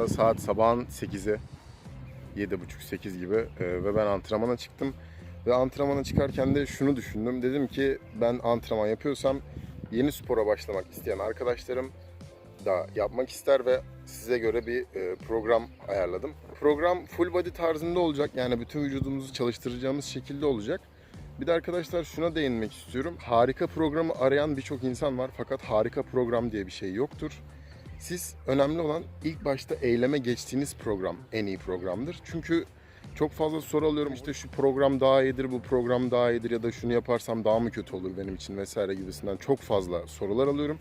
anda saat sabahın 8'i. 7.30-8 gibi e, ve ben antrenmana çıktım. Ve antrenmana çıkarken de şunu düşündüm. Dedim ki ben antrenman yapıyorsam yeni spora başlamak isteyen arkadaşlarım da yapmak ister ve size göre bir e, program ayarladım. Program full body tarzında olacak. Yani bütün vücudumuzu çalıştıracağımız şekilde olacak. Bir de arkadaşlar şuna değinmek istiyorum. Harika programı arayan birçok insan var fakat harika program diye bir şey yoktur. Siz önemli olan ilk başta eyleme geçtiğiniz program en iyi programdır. Çünkü çok fazla soru alıyorum işte şu program daha iyidir, bu program daha iyidir ya da şunu yaparsam daha mı kötü olur benim için vesaire gibisinden çok fazla sorular alıyorum.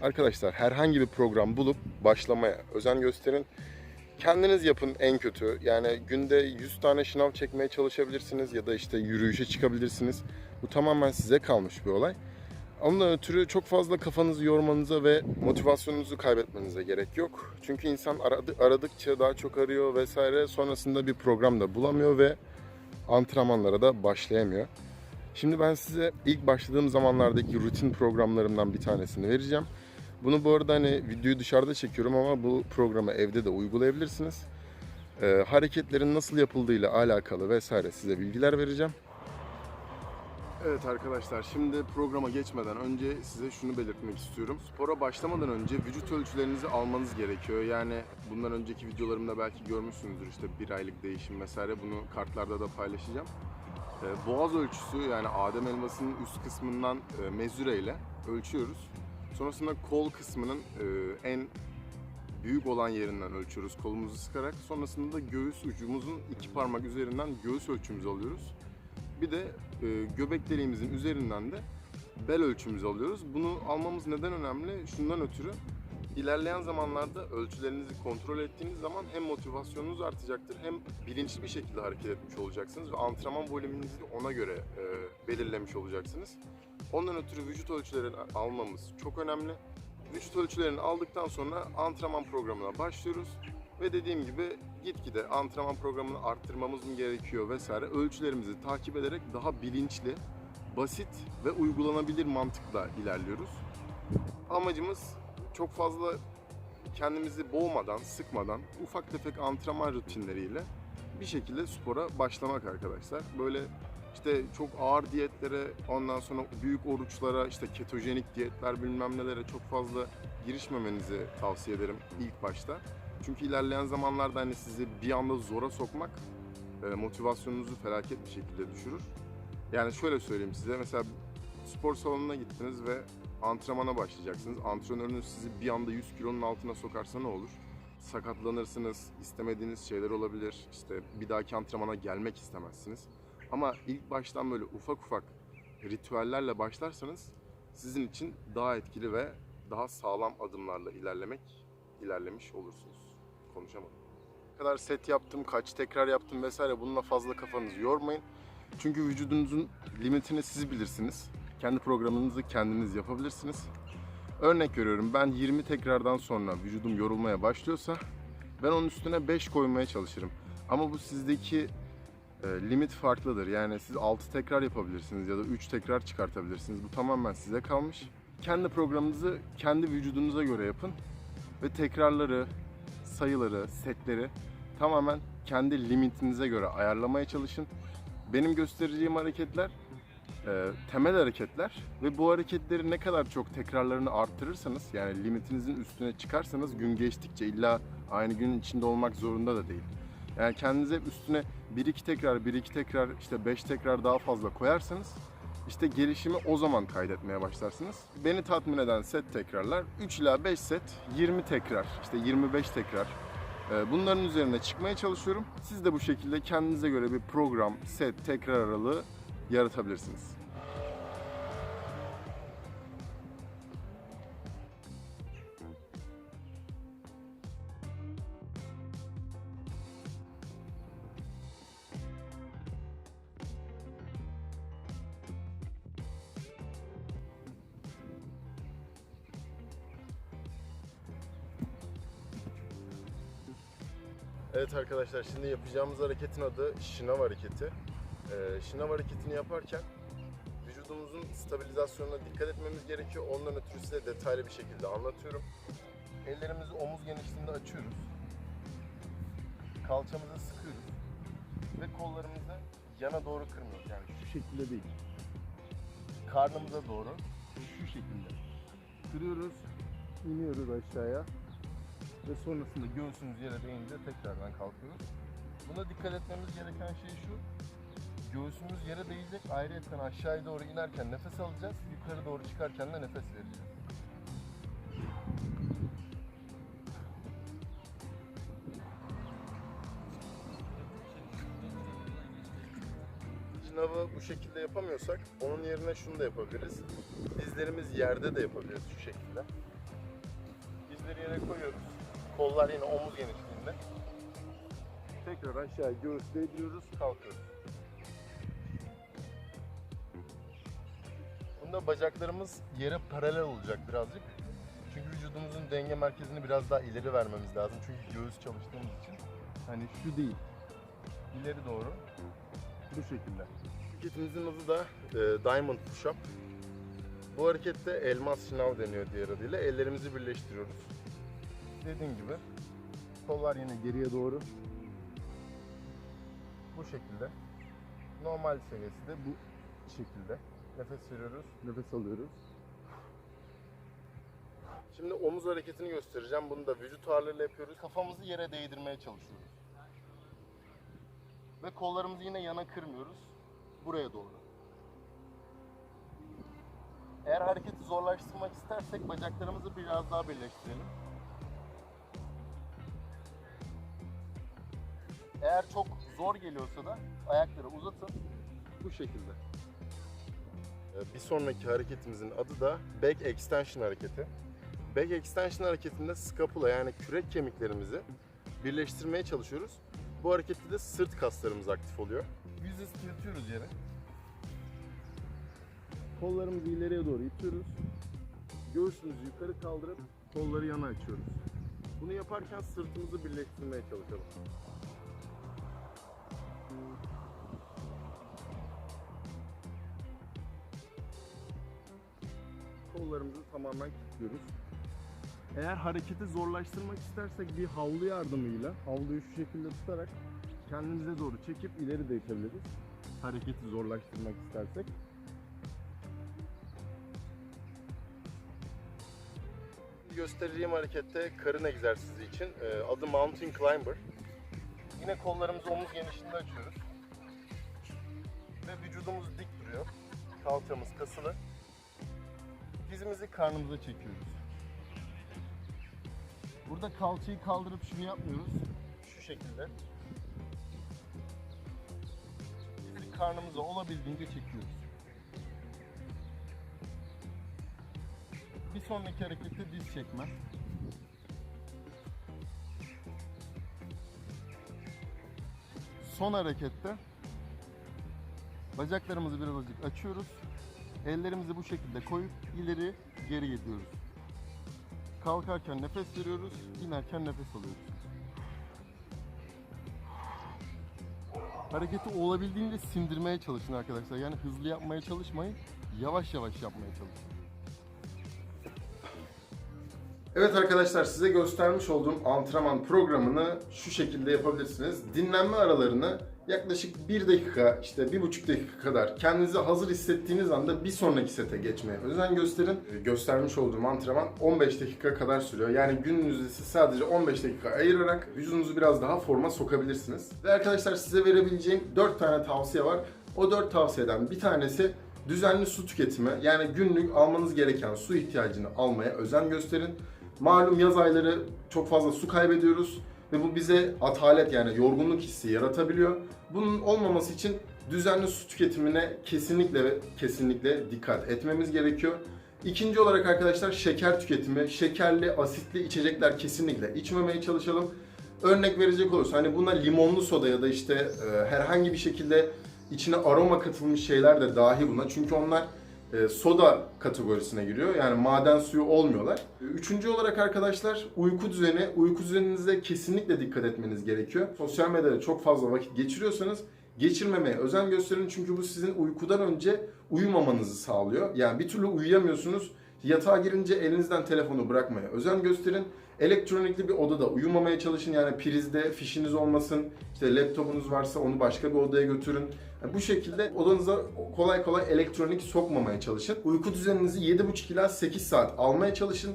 Arkadaşlar herhangi bir program bulup başlamaya özen gösterin. Kendiniz yapın en kötü. Yani günde 100 tane şınav çekmeye çalışabilirsiniz ya da işte yürüyüşe çıkabilirsiniz. Bu tamamen size kalmış bir olay. Ondan ötürü çok fazla kafanızı yormanıza ve motivasyonunuzu kaybetmenize gerek yok. Çünkü insan aradı, aradıkça daha çok arıyor vesaire. Sonrasında bir program da bulamıyor ve antrenmanlara da başlayamıyor. Şimdi ben size ilk başladığım zamanlardaki rutin programlarımdan bir tanesini vereceğim. Bunu bu arada hani videoyu dışarıda çekiyorum ama bu programı evde de uygulayabilirsiniz. Ee, hareketlerin nasıl yapıldığıyla alakalı vesaire size bilgiler vereceğim. Evet arkadaşlar şimdi programa geçmeden önce size şunu belirtmek istiyorum. Spora başlamadan önce vücut ölçülerinizi almanız gerekiyor. Yani bundan önceki videolarımda belki görmüşsünüzdür işte bir aylık değişim vesaire bunu kartlarda da paylaşacağım. Ee, Boğaz ölçüsü yani Adem elmasının üst kısmından e, mezure ile ölçüyoruz. Sonrasında kol kısmının e, en büyük olan yerinden ölçüyoruz kolumuzu sıkarak. Sonrasında da göğüs ucumuzun iki parmak üzerinden göğüs ölçümüzü alıyoruz. Bir de e, göbek deliğimizin üzerinden de bel ölçümüzü alıyoruz. Bunu almamız neden önemli? Şundan ötürü ilerleyen zamanlarda ölçülerinizi kontrol ettiğiniz zaman hem motivasyonunuz artacaktır hem bilinçli bir şekilde hareket etmiş olacaksınız ve antrenman volümünüzü ona göre e, belirlemiş olacaksınız. Ondan ötürü vücut ölçülerini almamız çok önemli. Vücut ölçülerini aldıktan sonra antrenman programına başlıyoruz. Ve dediğim gibi gitgide antrenman programını arttırmamız mı gerekiyor vesaire ölçülerimizi takip ederek daha bilinçli, basit ve uygulanabilir mantıkla ilerliyoruz. Amacımız çok fazla kendimizi boğmadan, sıkmadan ufak tefek antrenman rutinleriyle bir şekilde spora başlamak arkadaşlar. Böyle işte çok ağır diyetlere, ondan sonra büyük oruçlara, işte ketojenik diyetler bilmem nelere çok fazla girişmemenizi tavsiye ederim ilk başta. Çünkü ilerleyen zamanlarda hani sizi bir anda zora sokmak e, motivasyonunuzu felaket bir şekilde düşürür. Yani şöyle söyleyeyim size mesela spor salonuna gittiniz ve antrenmana başlayacaksınız. Antrenörünüz sizi bir anda 100 kilonun altına sokarsa ne olur? Sakatlanırsınız, istemediğiniz şeyler olabilir. İşte bir dahaki antrenmana gelmek istemezsiniz. Ama ilk baştan böyle ufak ufak ritüellerle başlarsanız sizin için daha etkili ve daha sağlam adımlarla ilerlemek ilerlemiş olursunuz. Konuşamadım. Ne kadar set yaptım, kaç tekrar yaptım vesaire bununla fazla kafanızı yormayın. Çünkü vücudunuzun limitini siz bilirsiniz. Kendi programınızı kendiniz yapabilirsiniz. Örnek veriyorum ben 20 tekrardan sonra vücudum yorulmaya başlıyorsa ben onun üstüne 5 koymaya çalışırım. Ama bu sizdeki e, limit farklıdır. Yani siz 6 tekrar yapabilirsiniz ya da 3 tekrar çıkartabilirsiniz. Bu tamamen size kalmış. Kendi programınızı kendi vücudunuza göre yapın ve tekrarları, sayıları, setleri tamamen kendi limitinize göre ayarlamaya çalışın. Benim göstereceğim hareketler e, temel hareketler ve bu hareketleri ne kadar çok tekrarlarını arttırırsanız yani limitinizin üstüne çıkarsanız gün geçtikçe illa aynı günün içinde olmak zorunda da değil. Yani kendinize üstüne 1-2 tekrar, 1-2 tekrar, işte 5 tekrar daha fazla koyarsanız işte gelişimi o zaman kaydetmeye başlarsınız. Beni tatmin eden set tekrarlar 3 ila 5 set, 20 tekrar, işte 25 tekrar. Ee, Bunların üzerine çıkmaya çalışıyorum. Siz de bu şekilde kendinize göre bir program, set, tekrar aralığı yaratabilirsiniz. Evet arkadaşlar şimdi yapacağımız hareketin adı şınav hareketi. Ee, şınav hareketini yaparken vücudumuzun stabilizasyonuna dikkat etmemiz gerekiyor. Ondan ötürü size detaylı bir şekilde anlatıyorum. Ellerimizi omuz genişliğinde açıyoruz. kalçamıza sıkıyoruz ve kollarımızı yana doğru kırmıyoruz. Yani şu şekilde değil. Karnımıza doğru şu şekilde kırıyoruz, iniyoruz aşağıya ve sonrasında göğsümüz yere değince tekrardan kalkıyoruz. Buna dikkat etmemiz gereken şey şu. Göğsümüz yere değecek. Ayrıyeten aşağıya doğru inerken nefes alacağız. Yukarı doğru çıkarken de nefes vereceğiz. Şınavı bu şekilde yapamıyorsak onun yerine şunu da yapabiliriz. Dizlerimiz yerde de yapabiliriz şu şekilde. Dizleri yere koyuyoruz. Kollar yine omuz genişliğinde. Tekrar aşağı göğüs değdiriyoruz, kalkıyoruz. Bunda bacaklarımız yere paralel olacak birazcık. Çünkü vücudumuzun denge merkezini biraz daha ileri vermemiz lazım. Çünkü göğüs çalıştığımız için. Hani şu değil. İleri doğru. Bu şekilde. Hareketimizin adı da e, Diamond Push-Up. Bu harekette elmas şınav deniyor diğer adıyla. Ellerimizi birleştiriyoruz. Dediğim gibi kollar yine geriye doğru. Bu şekilde. Normal seviyesi de bu şekilde. Nefes veriyoruz, nefes alıyoruz. Şimdi omuz hareketini göstereceğim. Bunu da vücut ağırlığıyla yapıyoruz. Kafamızı yere değdirmeye çalışıyoruz. Ve kollarımızı yine yana kırmıyoruz. Buraya doğru. Eğer hareketi zorlaştırmak istersek bacaklarımızı biraz daha birleştirelim. Eğer çok zor geliyorsa da ayakları uzatın. Bu şekilde. Ee, Bir sonraki hareketimizin adı da back extension hareketi. Back extension hareketinde scapula yani kürek kemiklerimizi birleştirmeye çalışıyoruz. Bu harekette de sırt kaslarımız aktif oluyor. Yüzüstü yatıyoruz yere. Kollarımızı ileriye doğru itiyoruz. Göğsümüzü yukarı kaldırıp kolları yana açıyoruz. Bunu yaparken sırtımızı birleştirmeye çalışalım. Kollarımızı tamamen kilitliyoruz. Eğer hareketi zorlaştırmak istersek bir havlu yardımıyla havluyu şu şekilde tutarak kendimize doğru çekip ileri de itebiliriz. Hareketi zorlaştırmak istersek. Göstereceğim harekette karın egzersizi için e, adı Mountain Climber. Yine kollarımızı omuz genişliğinde açıyoruz. Ve vücudumuz dik duruyor. Kalçamız kasılı. Dizimizi karnımıza çekiyoruz. Burada kalçayı kaldırıp şunu yapmıyoruz. Şu şekilde. Dizi karnımıza olabildiğince çekiyoruz. Bir sonraki harekette diz çekme. Son harekette bacaklarımızı birazcık açıyoruz. Ellerimizi bu şekilde koyup ileri geri gidiyoruz. Kalkarken nefes veriyoruz, inerken nefes alıyoruz. Hareketi olabildiğince sindirmeye çalışın arkadaşlar. Yani hızlı yapmaya çalışmayın, yavaş yavaş yapmaya çalışın. Evet arkadaşlar size göstermiş olduğum antrenman programını şu şekilde yapabilirsiniz. Dinlenme aralarını yaklaşık 1 dakika işte 1,5 dakika kadar kendinizi hazır hissettiğiniz anda bir sonraki sete geçmeye özen gösterin. Ee, Göstermiş olduğum antrenman 15 dakika kadar sürüyor. Yani gününüzde siz sadece 15 dakika ayırarak vücudunuzu biraz daha forma sokabilirsiniz. Ve arkadaşlar size verebileceğim 4 tane tavsiye var. O 4 tavsiyeden bir tanesi düzenli su tüketimi. Yani günlük almanız gereken su ihtiyacını almaya özen gösterin. Malum yaz ayları çok fazla su kaybediyoruz ve bu bize atalet yani yorgunluk hissi yaratabiliyor. Bunun olmaması için düzenli su tüketimine kesinlikle ve kesinlikle dikkat etmemiz gerekiyor. İkinci olarak arkadaşlar şeker tüketimi, şekerli, asitli içecekler kesinlikle içmemeye çalışalım. Örnek verecek olursa hani buna limonlu soda ya da işte e, herhangi bir şekilde içine aroma katılmış şeyler de dahi buna. Çünkü onlar soda kategorisine giriyor. Yani maden suyu olmuyorlar. Üçüncü olarak arkadaşlar uyku düzeni. Uyku düzeninize kesinlikle dikkat etmeniz gerekiyor. Sosyal medyada çok fazla vakit geçiriyorsanız geçirmemeye özen gösterin. Çünkü bu sizin uykudan önce uyumamanızı sağlıyor. Yani bir türlü uyuyamıyorsunuz. Yatağa girince elinizden telefonu bırakmaya özen gösterin. Elektronikli bir odada uyumamaya çalışın. Yani prizde fişiniz olmasın. İşte laptopunuz varsa onu başka bir odaya götürün. Yani bu şekilde odanıza kolay kolay elektronik sokmamaya çalışın. Uyku düzeninizi 7,5 ila 8 saat almaya çalışın.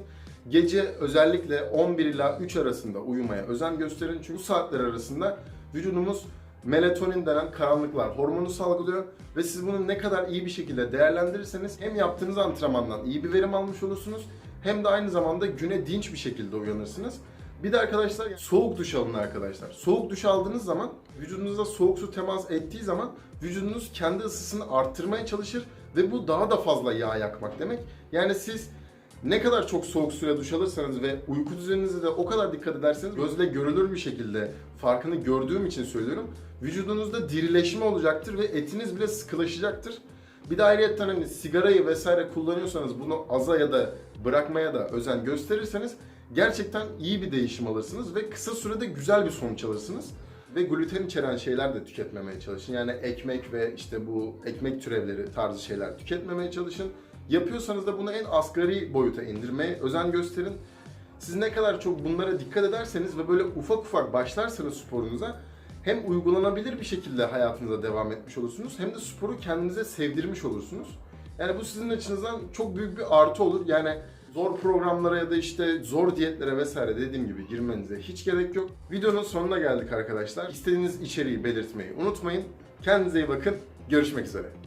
Gece özellikle 11 ila 3 arasında uyumaya özen gösterin. Çünkü bu saatler arasında vücudumuz melatonin denen karanlıklar hormonu salgılıyor ve siz bunu ne kadar iyi bir şekilde değerlendirirseniz hem yaptığınız antrenmandan iyi bir verim almış olursunuz hem de aynı zamanda güne dinç bir şekilde uyanırsınız. Bir de arkadaşlar soğuk duş alın arkadaşlar. Soğuk duş aldığınız zaman vücudunuzda soğuk su temas ettiği zaman vücudunuz kendi ısısını arttırmaya çalışır ve bu daha da fazla yağ yakmak demek. Yani siz ne kadar çok soğuk suyla duş alırsanız ve uyku düzeninize de o kadar dikkat ederseniz gözle görülür bir şekilde farkını gördüğüm için söylüyorum. Vücudunuzda dirileşme olacaktır ve etiniz bile sıkılaşacaktır. Bir de ayrıca hani sigarayı vesaire kullanıyorsanız bunu aza ya da bırakmaya da özen gösterirseniz gerçekten iyi bir değişim alırsınız ve kısa sürede güzel bir sonuç alırsınız. Ve gluten içeren şeyler de tüketmemeye çalışın. Yani ekmek ve işte bu ekmek türevleri tarzı şeyler tüketmemeye çalışın. Yapıyorsanız da bunu en asgari boyuta indirmeye özen gösterin. Siz ne kadar çok bunlara dikkat ederseniz ve böyle ufak ufak başlarsanız sporunuza hem uygulanabilir bir şekilde hayatınıza devam etmiş olursunuz hem de sporu kendinize sevdirmiş olursunuz. Yani bu sizin açınızdan çok büyük bir artı olur. Yani zor programlara ya da işte zor diyetlere vesaire dediğim gibi girmenize hiç gerek yok. Videonun sonuna geldik arkadaşlar. İstediğiniz içeriği belirtmeyi unutmayın. Kendinize iyi bakın. Görüşmek üzere.